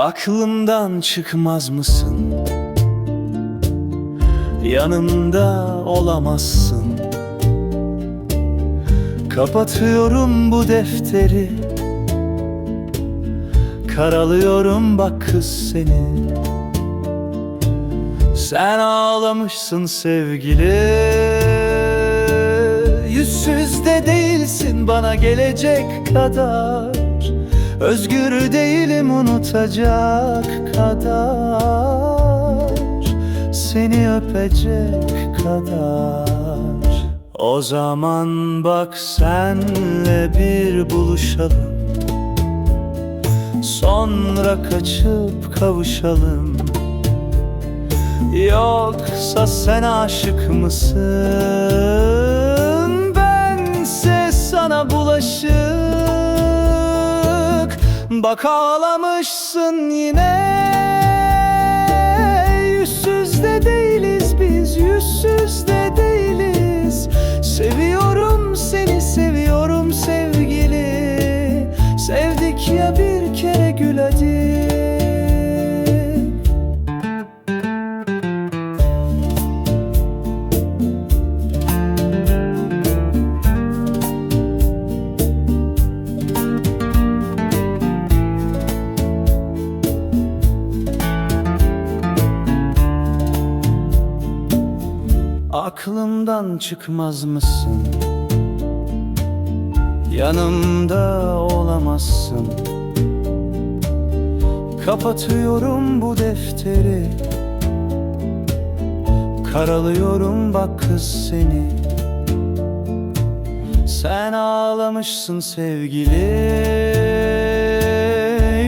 Aklımdan çıkmaz mısın? Yanımda olamazsın. Kapatıyorum bu defteri. Karalıyorum bak kız seni. Sen ağlamışsın sevgili. Yüzsüz de değilsin bana gelecek kadar Özgür değilim unutacak kadar. Seni öpecek kadar. O zaman bak senle bir buluşalım. Sonra kaçıp kavuşalım. Yoksa sen aşık mısın? Bak ağlamışsın yine. Yüzsüz de Aklımdan çıkmaz mısın? Yanımda olamazsın. Kapatıyorum bu defteri. Karalıyorum bak kız seni. Sen ağlamışsın sevgili.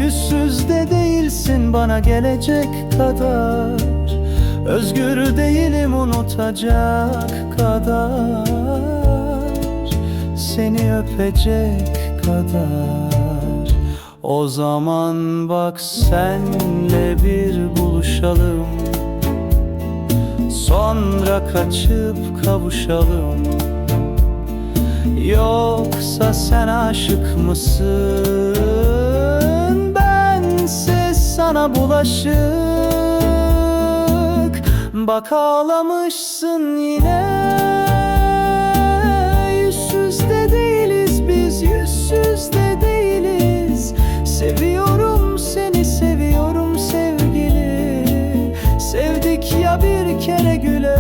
Yüzsüz de değilsin bana gelecek kadar Özgür değilim unutacak kadar. Seni öpecek kadar. O zaman bak senle bir buluşalım. Sonra kaçıp kavuşalım. Yoksa sen aşık mısın? Bense sana bulaşık Bak ağlamışsın yine. Yüzsüz de değiliz biz Yüzsüz de değiliz. Seviyorum seni seviyorum sevgili. Sevdik ya bir kere güle.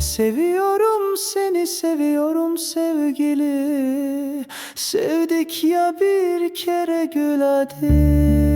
Seviyorum seni seviyorum sevgili. Sevdik ya bir kere gül hadi